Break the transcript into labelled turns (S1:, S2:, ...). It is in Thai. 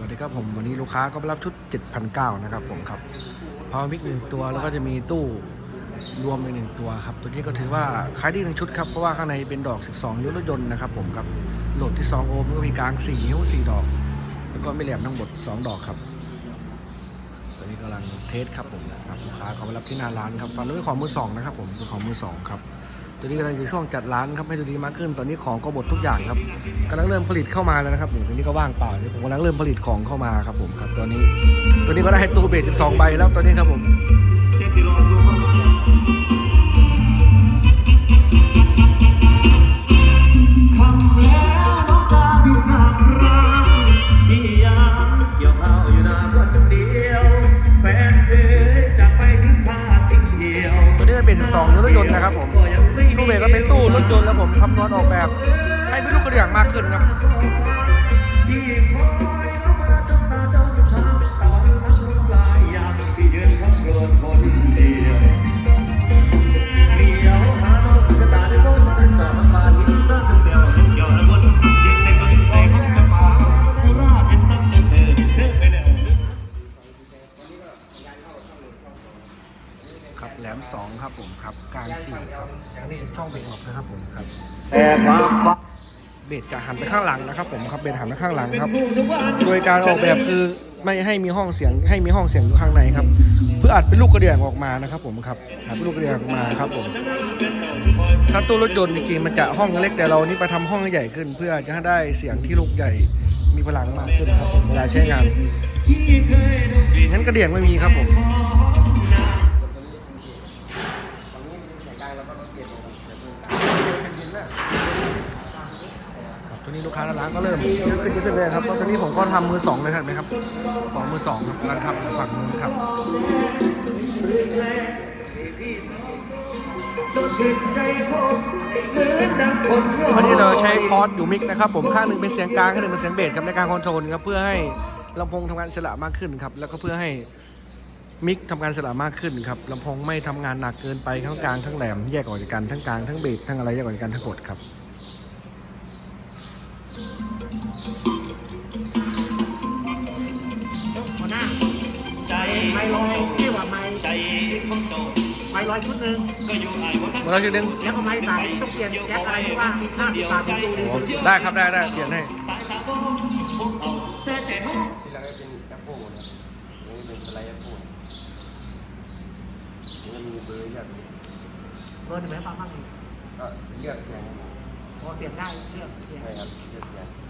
S1: วัสดีครับผมวันนี้ลูกค้าก็ไปรับชุด 7,900นะครับผมครับพาวมิกหนึ่งตัวแล้วก็จะมีตู้รวมอีกหนึ่งตัวครับ ตัวนี้ก็ถือว่าขายดีหนึ่งชุดครับ เพราะว่าข้างในเป็นดอก 12 นิ้วรถยนต์นะครับผมครับโหลดที่ 2 โอห์มก็มีกลาง 4 นิ้ว 4 ดอก แล้วก็ไม่แหลมทั้งหมด 2 ดอกครับ ตัวนี้กำลังเทสครับผมนะครับลูกค้าเขาไปรับที่หน้าร้านครับฝั่งนู้นเป็นของมือสองนะครับผมเป็นของมือสองครับ ตัวนี้กำลังอยู่ช่วงจัดร้านครับให้ดูดีมากขึ้น ตอนนี้ของก็หมดทุกอย่างครับกำลังเริ่มผลิตเข้ามาแล้วนะครับนี่ตอนนี้ก็ว่างเปล่านี่ผมกำลังเริ่มผลิตของเข้ามาครับผมครับตอนนี้ตอนนี้ก็ได้ตู้เบส12ใบแล้วตอนนี้ครับผม
S2: นะ
S1: ครับผมตู้เบรก็เป็นตู้รถยนต์แล้วผมคำนวณออกแบบ ให้เป็นรูปกระเดื่องมากขึ้นครับ
S2: ครับแห
S1: ลม2ครับผมครับกลาง4ครับอันนี้ช่องเบรกออกนะครับผมครับ
S2: แต่ความฝัน
S1: เบสจะหันไปข้างหลังนะครับ ผมครับเบสหันไปข้างหลังครับ โดยการออกแบบคือไม่ให้มีห้องเสียงให้มีห้องเสียงอยู่ข้างในครับ เพื่ออัดเป็นลูกกระเดื่องออกมานะครับ ผมครับอัดเป็นลูกกระเดื่องออกมาครับผมถ้าตู้รถยนต์จริงๆมันจะห้องเล็กแต่เรานี่ไปทำห้องให้ใหญ่ขึ้น เพื่อจะให้ได้เสียงที่ลูกใหญ่มีพลังมากขึ้นครับผมเวลาใช้งานงั้นกระเดื่องไม่มีครับผม ครับตัวนี้ลูกค้าร้านก็เริ่มเยอะขึ้นเรื่อยๆครับเพราะตอนนี้ผมก็ทำมือสองเลยครับไหมครับของมือสองครับกำลังทำฝั่งนู้นครับวันนี้เราใช้คอร์สอยู่มิกนะครับผมข้างหนึ่งเป็นเสียงกลางข้างหนึ่งเป็นเสียงเบสครับในการคอนโทรลครับเพื่อให้ลำโพงทำงานอิสระมากขึ้นครับแล้วก็เพื่อให้ มิกทำงานสระมากขึ้นครับลำโพงไม่ทำงานหนักเกินไปทั้งกลางทั้งแหลมแยกออกจากกันทั้งกลางทั้งเบสทั้งอะไรแยกออกจากกันทั้งหมดครับ
S3: หัวหน้า
S2: ใจ
S3: ไม่ลอยที่ว่าไม่
S2: ใจของโต
S3: ไม่ลอยชุดหนึ่ง
S2: ก็อยู่ไอ้วันนั้น
S1: เมื่อเราชื่อดึง
S3: แล้วก็ไม่ใส่ต้องเปลี่ยนแก๊สอะไรเพราะว่าห้าสิบบาผมดูดี
S1: ได้ครับได้ได้เปลี่ยนให้
S4: ที่เราเป็นจัมโบ้นะนี่เป็นสไลด์จัมโบ้ มันมีเบอร์เลือก
S3: เบอร์หนึ่งไหมฟังบ้าง
S4: ก็เลือกเสียง
S3: พอเปลี่ยนได้เลือกเปลี่ยน
S4: ใช่ครับเลือกเสียง